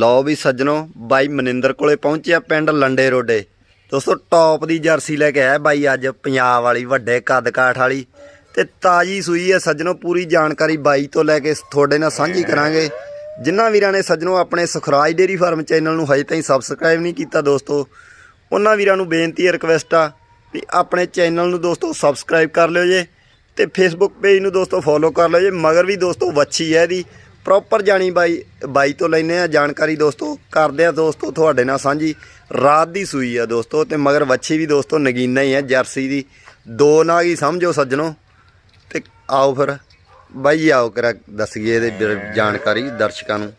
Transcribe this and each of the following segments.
ਲਓ ਵੀ ਸੱਜਣੋ, ਬਾਈ ਮਨਿੰਦਰ ਕੋਲੇ ਪਹੁੰਚਿਆ ਪਿੰਡ ਲੰਡੇ ਰੋਡੇ। ਦੋਸਤੋ ਟੌਪ ਦੀ ਜਰਸੀ ਲੈ ਕੇ ਆਇਆ ਬਾਈ ਅੱਜ, ਪੰਜਾਬ ਵਾਲੀ, ਵੱਡੇ ਕੱਦ ਕਾਠ ਵਾਲੀ। ਤੇ ਤਾਜੀ ਸੂਈ ਹੈ ਸੱਜਣੋ, ਪੂਰੀ ਜਾਣਕਾਰੀ ਬਾਈ ਤੋਂ ਲੈ ਕੇ ਤੁਹਾਡੇ ਨਾਲ ਸਾਂਝੀ ਕਰਾਂਗੇ। ਜਿਨ੍ਹਾਂ ਵੀਰਾਂ ਨੇ ਸੱਜਣੋ ਆਪਣੇ ਸੁਖਰਾਜ ਡੇਰੀ ਫਾਰਮ ਚੈਨਲ ਨੂੰ ਹਜੇ ਤਾਈਂ ਸਬਸਕ੍ਰਾਈਬ ਨਹੀਂ ਕੀਤਾ ਦੋਸਤੋ, ਉਹਨਾਂ ਵੀਰਾਂ ਨੂੰ ਬੇਨਤੀ ਹੈ ਰਿਕਵੈਸਟ ਆ ਵੀ ਆਪਣੇ ਚੈਨਲ ਨੂੰ ਦੋਸਤੋ ਸਬਸਕ੍ਰਾਈਬ ਕਰ ਲਿਓ ਜੇ ਤੇ ਫੇਸਬੁੱਕ ਪੇਜ ਨੂੰ ਦੋਸਤੋ ਫੋਲੋ ਕਰ ਲਿਓ ਜੇ, ਮਗਰ ਵੀ ਦੋਸਤੋ ਵੱਛੀ ਹੈ ਇਹਦੀ। ਪ੍ਰੋਪਰ ਜਾਣੀ ਬਾਈ ਬਾਈ ਤੋਂ ਲੈਨੇ ਆ ਜਾਣਕਾਰੀ ਦੋਸਤੋ ਕਰਦੇ ਆ ਦੋਸਤੋ ਤੁਹਾਡੇ ਨਾਲ ਸਾਂਝੀ। ਰਾਤ ਦੀ ਸੂਈ ਆ ਦੋਸਤੋ ਤੇ ਮਗਰ ਵੱਛੀ ਵੀ ਦੋਸਤੋ ਨਗੀਨਾ ਹੀ ਹੈ ਜਰਸੀ ਦੀ। ਦੋ ਨਾਗ ਹੀ ਸਮਝੋ ਸੱਜਣੋ। ਤੇ ਆਓ ਫਿਰ ਬਾਈ ਆਓ ਕਰਾ ਦੱਸੀਏ ਇਹਦੇ ਜਾਣਕਾਰੀ ਦਰਸ਼ਕਾਂ ਨੂੰ।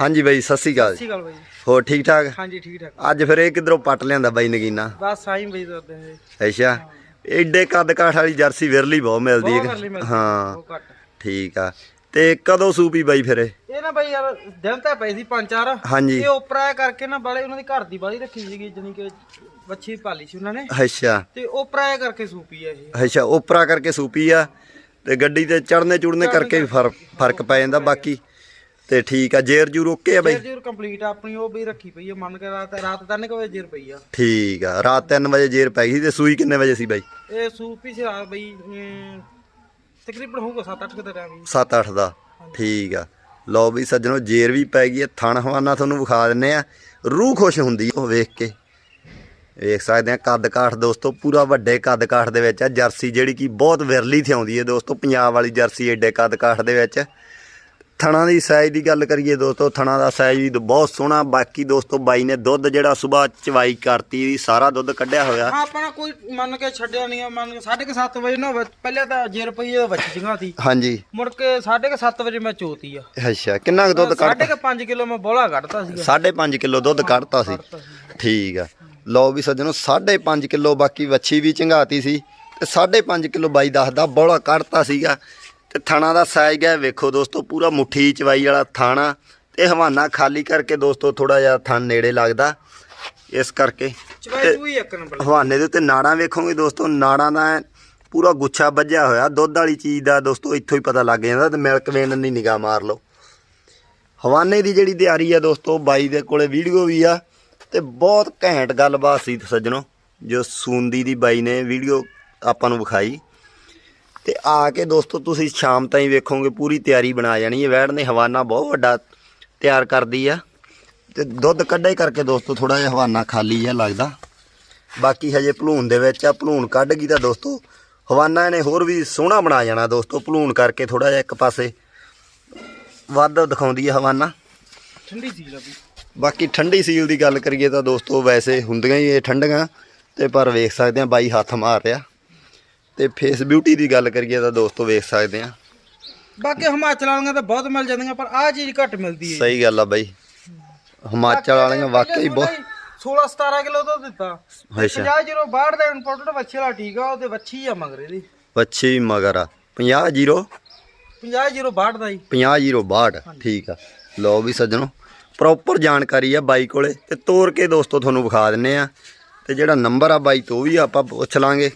ਹਾਂਜੀ ਬਾਈ ਸਤਿ ਸ਼੍ਰੀ ਅਕਾਲ। ਜੀ ਸਹੀ ਗੱਲ ਬਾਈ। ਹੋਰ ਠੀਕ ਠਾਕ? ਹਾਂਜੀ ਠੀਕ ਠਾਕ। ਅੱਜ ਫਿਰ ਇਹ ਕਿਧਰੋਂ ਪੱਟ ਲਿਆਂਦਾ ਬਾਈ ਨਗੀਨਾ? ਬਸ ਆਈ ਬਈ ਦਰਦੇ ਹੈ ਅੱਛਾ। ਏਡੇ ਕੱਦ ਕਾਠ ਵਾਲੀ ਜਰਸੀ ਵਿਰਲੀ ਬਹੁਤ ਮਿਲਦੀ ਹੈ ਹਾਂ। ਉਹ ਘੱਟ। ਠੀਕ ਆ। ਤੇ ਕਦੋਂ ਸੂਪੀ ਬਾਈ ਫਿਰ ਇਹ? ਨਾ ਬਾਈ ਯਾਰ ਦਿਨ ਤਾਂ ਪਈ ਸੀ ਪੰਜ ਚਾਰ। ਹਾਂਜੀ। ਇਹ ਉਪਰਾ ਕਰਕੇ ਨਾ ਬਾਲੇ ਉਹਨਾਂ ਦੀ ਘਰ ਦੀ ਬਾਲੀ ਰੱਖੀ ਸੀਗੀ ਜਾਨੀ ਕਿ ਵੱਛੀ ਪਾਲੀ ਸੀ ਉਹਨਾਂ ਨੇ। ਅੱਛਾ। ਤੇ ਉਪਰਾ ਕਰਕੇ ਸੂਪੀ ਆ ਇਹ। ਅੱਛਾ ਉਪਰਾ ਕਰਕੇ ਸੂਪੀ ਆ। ਤੇ ਗੱਡੀ ਤੇ ਚੜਨੇ ਚੁੜਨੇ ਕਰਕੇ ਵੀ ਫ਼ਰਕ ਪੈ ਜਾਂਦਾ ਬਾਕੀ ਤੇ ਠੀਕ ਆ ਜੇਰ ਜੂ ਰੋਕੇ ਆ ਬਾਈ? ਜੇਰ ਜੇਰ ਕੰਪਲੀਟ ਆਪਣੀ ਉਹ ਵੀ ਰੱਖੀ ਪਈ ਆ ਮੰਨ ਕੇ ਰਾਤ ਰਾਤ ਤਿੰਨ ਕੁ ਵਜੇ ਜੇਰ ਪਈ ਆ। ਠੀਕ ਆ ਰਾਤ 3 ਵਜੇ ਜੇਰ ਪੈ ਗਈ ਸੀ ਤੇ ਸੂਈ ਕਿੰਨੇ ਵਜੇ ਸੀ ਬਾਈ? ਇਹ ਸੂਪੀ ਸੀ ਰਾਤ ਬਈ ਤਕਰੀਬਨ ਹੋਊਗਾ 7-8 ਦਾ। ਟਾਈਮ 7-8 ਦਾ ਠੀਕ ਆ। ਲਓ ਵੀ ਸੱਜਣੋ ਜੇਰ ਵੀ ਪੈ ਗਈ ਹੈ ਥਣ ਹਵਾਨਾ ਤੁਹਾਨੂੰ ਵਿਖਾ ਦਿੰਨੇ ਆ। ਰੂਹ ਖੁਸ਼ ਹੁੰਦੀ ਆ ਉਹ ਵੇਖ ਕੇ। ਵੇਖ ਸਕਦੇ ਆ ਕੱਦ ਕਾਠ ਦੋਸਤੋ ਪੂਰਾ ਵੱਡੇ ਕੱਦ ਕਾਠ ਦੇ ਵਿੱਚ ਆ। ਜਰਸੀ ਜਿਹੜੀ ਕਿ ਬਹੁਤ ਵਿਰਲੀ ਤੇ ਆਉਂਦੀ ਹੈ ਦੋਸਤੋ ਪੰਜਾਬ ਵਾਲੀ ਜਰਸੀ ਏਡੇ ਕੱਦ ਕਾਠ ਦੇ ਵਿੱਚ। ਥਣਾ ਦੀ ਸਾਈਜ਼ ਦੀ ਗੱਲ ਕਰੀਏ ਦੋਸਤੋ ਥਣਾ ਦਾ ਸਾਈਜ਼ ਵੀ ਬਹੁਤ ਸੋਹਣਾ। ਬਾਕੀ ਦੋਸਤੋ ਬਾਈ ਨੇ ਦੁੱਧ ਜਿਹੜਾ ਸਵੇਰ ਚਵਾਈ ਕਰਤੀ ਸਾਰਾ ਦੁੱਧ ਕੱਢਿਆ ਹੋਇਆ। ਹਾਂ ਆਪਣਾ ਕੋਈ ਮੰਨ ਕੇ ਛੱਡਿਆ ਨਹੀਂ ਮੰਨ ਕੇ 7:30 ਵਜੇ ਨਾ ਪਹਿਲਾਂ ਤਾਂ ਜੇਰ ਪਈ ਆ ਵੱਛੀ ਜਗਾ ਸੀ। ਹਾਂਜੀ। ਮੁੜ ਕੇ 7:30 ਵਜੇ ਮੈਂ ਚੋਤੀ ਆ। ਅੱਛਾ ਕਿੰਨਾ ਕੁ ਦੁੱਧ ਕੱਢ 5.5 ਕਿਲੋ ਮੈਂ ਬੋਲਾ ਕੱਢਤਾ ਸੀਗਾ। 5.5 ਕਿਲੋ ਦੁੱਧ ਕੱਢਤਾ ਸੀ। ਠੀਕ ਆ। ਲਓ ਵੀ ਸੱਜਣੋ 5.5 ਕਿਲੋ ਬਾਕੀ ਵੱਛੀ ਵੀ ਚੰਗਾਤੀ ਸੀ ਤੇ 5.5 ਕਿਲੋ ਬਾਈ ਦੱਸਦਾ ਬੋਲਾ ਕੱਢਤਾ ਸੀਗਾ। ਤੇ ਥਣਾ ਦਾ ਸਾਈਜ਼ ਹੈ ਵੇਖੋ ਦੋਸਤੋ ਪੂਰਾ ਮੁੱਠੀ ਚਵਾਈ ਵਾਲਾ ਥਾਣਾ ਤੇ ਹਵਾਨਾ ਖਾਲੀ ਕਰਕੇ ਦੋਸਤੋ ਥੋੜਾ ਜਿਹਾ ਥਣ ਨੇੜੇ ਲੱਗਦਾ। ਇਸ ਕਰਕੇ ਚਵਾਈ ਚੂਈ ਇੱਕ ਨੰਬਰ ਹਵਾਨੇ ਦੇ ਉੱਤੇ ਨਾੜਾਂ ਵੇਖੋਗੇ ਦੋਸਤੋ ਨਾੜਾਂ ਦਾ ਪੂਰਾ ਗੁੱਛਾ ਵੱਜਿਆ ਹੋਇਆ ਦੁੱਧ ਵਾਲੀ ਚੀਜ਼ ਦਾ ਦੋਸਤੋ ਇੱਥੋਂ ਹੀ ਪਤਾ ਲੱਗ ਜਾਂਦਾ ਤੇ ਮਿਲਕ ਵੇਨ ਦੀ ਨਿਗਾਹ ਮਾਰ ਲਓ। ਹਵਾਨੇ ਦੀ ਜਿਹੜੀ ਤਿਆਰੀ ਆ ਦੋਸਤੋ ਬਾਈ ਦੇ ਕੋਲੇ ਵੀਡੀਓ ਵੀ ਆ ਤੇ ਬਹੁਤ ਘੈਂਟ ਗੱਲਬਾਤ ਸੀ ਸੱਜਣੋ ਜੋ ਸੂੰਦੀ ਦੀ ਬਾਈ ਨੇ ਵੀਡੀਓ ਆਪਾਂ ਨੂੰ ਵਿਖਾਈ। ਤੇ ਆ ਕੇ ਦੋਸਤੋ ਤੁਸੀਂ ਸ਼ਾਮ ਤਾਈਂ ਵੇਖੋਗੇ ਪੂਰੀ ਤਿਆਰੀ ਬਣਾ ਜਾਣੀ ਹੈ। ਵੈੜ ਨੇ ਹਵਾਨਾ ਬਹੁਤ ਵੱਡਾ ਤਿਆਰ ਕਰਦੀ ਆ। ਤੇ ਦੁੱਧ ਕੱਢੇ ਕਰਕੇ ਦੋਸਤੋ ਥੋੜਾ ਜਿਹਾ ਹਵਾਨਾ ਖਾਲੀ ਜਿਹਾ ਲੱਗਦਾ। ਬਾਕੀ ਹਜੇ ਭਲੂਣ ਦੇ ਵਿੱਚ ਆ ਭਲੂਣ ਕੱਢ ਗਈ ਤਾਂ ਦੋਸਤੋ ਹਵਾਨਾ ਇਹਨੇ ਹੋਰ ਵੀ ਸੋਹਣਾ ਬਣਾ ਜਾਣਾ ਦੋਸਤੋ ਭਲੂਣ ਕਰਕੇ ਥੋੜਾ ਜਿਹਾ ਇੱਕ ਪਾਸੇ। ਵੱਧ ਦਿਖਾਉਂਦੀ ਹੈ ਹਵਾਨਾ। ਠੰਡੀ ਸੀ ਲੱਗੀ ਬਾਕੀ ਠੰਡੀ ਸੀਲ ਦੀ ਗੱਲ ਕਰੀਏ ਤਾਂ ਦੋਸਤੋ ਵੈਸੇ ਹੁੰਦੀਆਂ ਹੀ ਇਹ ਠੰਡੀਆਂ ਤੇ ਪਰ ਵੇਖ ਸਕਦੇ ਆ ਬਾਈ ਹੱਥ ਮਾਰ ਰਿਹਾ। ਤੇ ਫੇਸ ਬਿਊਟੀ ਦੀ ਗੱਲ ਕਰੀਏ ਤਾਂ ਦੋਸਤੋ ਵੇਖ ਸਕਦੇ ਆ ਬਾਕੀ ਹਿਮਾਚਲ ਵਾਲੀਆਂ ਤਾਂ ਬਹੁਤ ਮਿਲ ਜਾਂਦੀਆਂ ਪਰ ਆਹ ਚੀਜ਼ ਘੱਟ ਮਿਲਦੀ ਹੈ। ਸਹੀ ਗੱਲ ਆ ਬਾਈ। ਹਿਮਾਚਲ ਵਾਲੀਆਂ ਵਾਕਈ ਬਹੁਤ 16 17 ਕਿਲੋ ਤੋਂ ਦਿੱਤਾ। ਅੱਛਾ। 50 ਜੀਰੋ ਬਾਹਰ ਦਾ ਇੰਪੋਰਟਡ ਵੱਛੇ ਵਾਲਾ ਠੀਕ ਆ ਉਹਦੇ ਵੱਛੀ ਆ ਮਗਰ ਇਹਦੀ। ਵੱਛੀ ਮਗਰ ਆ। 50 ਜ਼ੀਰੋ? 50 ਜੀਰੋ ਬਾਹਰ ਦਾ ਹੀ। 50 ਜ਼ੀਰੋ 62 ਠੀਕ ਆ। ਲਓ ਵੀ ਸੱਜਣੋ ਪ੍ਰੋਪਰ ਜਾਣਕਾਰੀ ਆ ਬਾਈ ਕੋਲੇ। ਤੇ ਤੋਰ ਕੇ ਦੋਸਤੋ ਤੁਹਾਨੂੰ ਵਿਖਾ ਦਿੰਨੇ ਆ। ਤੇ ਜਿਹੜਾ ਨੰਬਰ ਆ ਬਾਈ ਤੋਂ ਵੀ ਆਪਾਂ ਪੁੱਛ ਲਾਂਗੇ।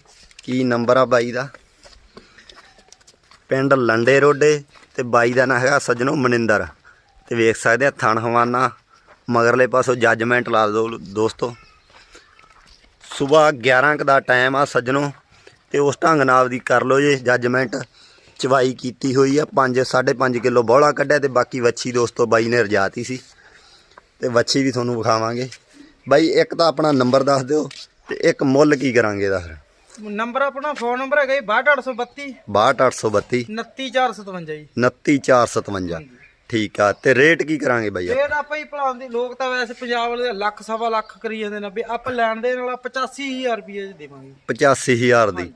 ਕੀ ਨੰਬਰ ਆ ਬਾਈ ਦਾ? ਪਿੰਡ ਲੰਡੇ ਰੋਡੇ ਤੇ ਬਾਈ ਦਾ ਨਾਂ ਹੈਗਾ ਸੱਜਣੋ ਮਨਿੰਦਰ। ਤੇ ਵੇਖ ਸਕਦੇ ਆ ਥਣ ਹਵਾਨਾ, ਮਗਰਲੇ ਪਾਸੋਂ ਜੱਜਮੈਂਟ ਲਾ ਦੋ ਦੋਸਤੋ। ਸਵੇਰ 11 ਕੁ ਦਾ ਟਾਈਮ ਆ ਸੱਜਣੋ, ਤੇ ਉਸ ਢੰਗ ਨਾਲ ਦੀ ਕਰ ਲਓ ਜੇ ਜੱਜਮੈਂਟ ਚਵਾਈ ਕੀਤੀ ਹੋਈ ਆ 5 5.5 ਕਿਲੋ ਬੋਲਾ ਕੱਢਿਆ ਤੇ ਬਾਕੀ ਵੱਛੀ ਦੋਸਤੋ ਬਾਈ ਨੇ ਰਜਾਤੀ ਸੀ। ਤੇ ਵੱਛੀ ਵੀ ਤੁਹਾਨੂੰ ਵਿਖਾਵਾਂਗੇ। ਬਾਈ ਇੱਕ ਤਾਂ ਆਪਣਾ ਨੰਬਰ ਦੱਸ ਦਿਓ ਤੇ ਇੱਕ ਮੁੱਲ ਕੀ ਕਰਾਂਗੇ ਇਹਦਾ ਫਿਰ? ਨੰਬਰ ਆਪਣਾ ਫੋਨ ਨੰਬਰ ਹੈਗਾ ਜੀ 62832 62832 29457 ਜੀ। 29457 ਠੀਕ ਆ ਤੇ ਰੇਟ ਕੀ ਕਰਾਂਗੇ ਬਾਈ ਰੇਟ ਆਪਾਂ ਹੀ ਭਲਾਉਂਦੇ ਲੋਕ ਤਾਂ ਵੈਸੇ ਪੰਜਾਬ ਵਾਲੇ ਲੱਖ ਸਵਾ ਲੱਖ ਕਰੀ ਜਾਂਦੇ ਨੇ ਵੀ ਆਪਾਂ ਲੈਣ ਦੇ ਨਾਲ 85000 ਰੁਪਏ ਚ ਦੇਵਾਂਗੇ। 85000 ਦੀ।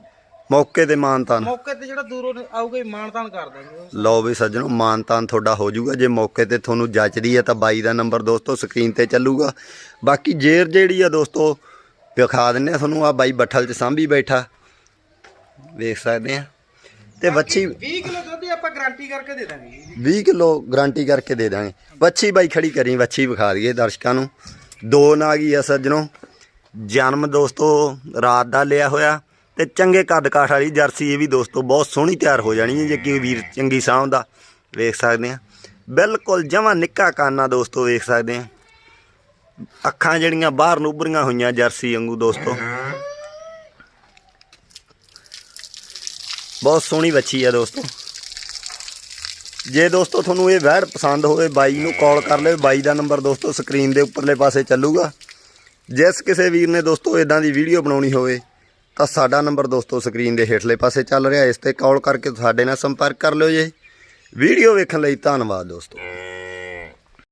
ਮੌਕੇ ਤੇ ਮਾਨਤਾਨ ਮੌਕੇ ਤੇ ਜਿਹੜਾ ਦੂਰੋਂ ਆਊਗਾ ਹੀ ਮਾਨਤਾਨ ਕਰ ਦਾਂਗੇ। ਲਓ ਵੀ ਸੱਜਣੋ ਮਾਨਤਾਨ ਤੁਹਾਡਾ ਹੋ ਜਾਊਗਾ। ਜੇ ਮੌਕੇ ਤੇ ਤੁਹਾਨੂੰ ਜੱਚਦੀ ਹੈ ਤਾਂ ਬਾਈ ਦਾ ਨੰਬਰ ਦੋਸਤੋ ਸਕਰੀਨ ਤੇ ਚੱਲੂਗਾ। ਬਾਕੀ ਜੇਰ ਜਿਹੜੀ ਆ ਦੋਸਤੋ ਵਿਖਾ ਦਿੰਨੇ ਆ ਤੁਹਾਨੂੰ ਆ ਬਾਈ ਬੱਠਲ 'ਚ ਸਾਂਭੀ ਬੈਠਾ। ਵੇਖ ਸਕਦੇ ਆ ਤੇ ਵੱਛੀ 20 ਕਿਲੋ ਦੁੱਧ ਆਪਾਂ ਗਾਰੰਟੀ ਕਰਕੇ ਦੇ ਦਾਂਗੇ ਜੀ। 20 ਕਿਲੋ ਗਾਰੰਟੀ ਕਰਕੇ ਦੇ ਦਾਂਗੇ। ਵੱਛੀ ਬਾਈ ਖੜੀ ਕਰੀ ਵੱਛੀ ਵਿਖਾ ਦਈਏ ਦਰਸ਼ਕਾਂ ਨੂੰ। ਦੋ ਨਾਗੀ ਆ ਸੱਜਣੋ। ਜਨਮ ਦੋਸਤੋ ਰਾਤ ਦਾ ਲਿਆ ਹੋਇਆ। ਤੇ ਚੰਗੇ ਕੱਦ ਕਾਠ ਵਾਲੀ ਜਰਸੀ ਇਹ ਵੀ ਦੋਸਤੋ ਬਹੁਤ ਸੋਹਣੀ ਤਿਆਰ ਹੋ ਜਾਣੀ ਹੈ। ਜੇ ਕਿ ਵੀਰ ਚੰਗੀ ਸਾਂਭ ਦਾ। ਵੇਖ ਸਕਦੇ ਆ ਬਿਲਕੁਲ ਜਮਾ ਨਿੱਕਾ ਕਾਨਾ ਦੋਸਤੋ ਵੇਖ ਸਕਦੇ ਆ ਅੱਖਾਂ ਜਿਹੜੀਆਂ ਬਾਹਰ ਨੂੰ ਉੱਭਰੀਆਂ ਹੋਈਆਂ ਜਰਸੀ ਵਾਂਗੂ ਦੋਸਤੋ। ਬਹੁਤ ਸੋਹਣੀ ਬੱਚੀ ਆ ਦੋਸਤੋ। ਜੇ ਦੋਸਤੋ ਤੁਹਾਨੂੰ ਇਹ ਵੈੜ ਪਸੰਦ ਹੋਵੇ, ਬਾਈ ਨੂੰ ਕਾਲ ਕਰ ਲਿਓ। ਬਾਈ ਦਾ ਨੰਬਰ ਦੋਸਤੋ ਸਕਰੀਨ ਦੇ ਉੱਪਰਲੇ ਪਾਸੇ ਚੱਲੂਗਾ। ਜਿਸ ਕਿਸੇ ਵੀਰ ਨੇ ਦੋਸਤੋ ਇਦਾਂ ਦੀ ਵੀਡੀਓ ਬਣਾਉਣੀ ਹੋਵੇ, ਤਾਂ ਸਾਡਾ ਨੰਬਰ ਦੋਸਤੋ ਸਕਰੀਨ ਦੇ ਹੇਠਲੇ ਪਾਸੇ ਚੱਲ ਰਿਹਾ। ਇਸ ਤੇ ਕਾਲ ਕਰਕੇ ਸਾਡੇ ਨਾਲ ਸੰਪਰਕ ਕਰ ਲਿਓ ਜੇ। ਵੀਡੀਓ ਵੇਖਣ ਲਈ ਧੰਨਵਾਦ ਦੋਸਤੋ।